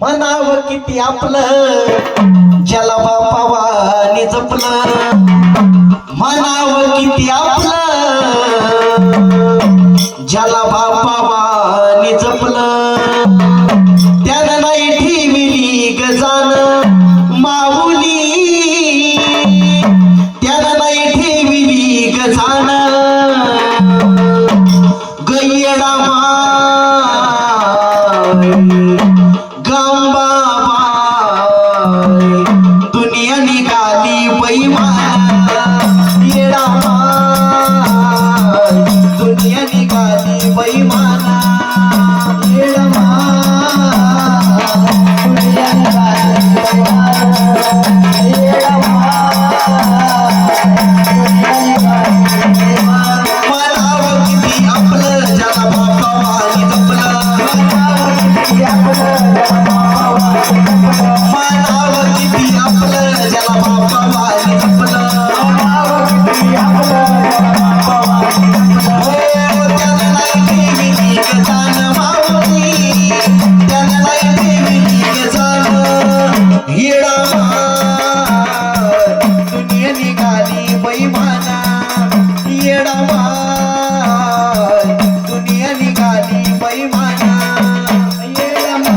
मनाव किती आपलं ज्याला बापावानी जपलं. मनाव किती आपलं ज्याला बापावानी जपलं. ಗಾಡಿ ಬೈಮಾನ అయ్యేదమ్మా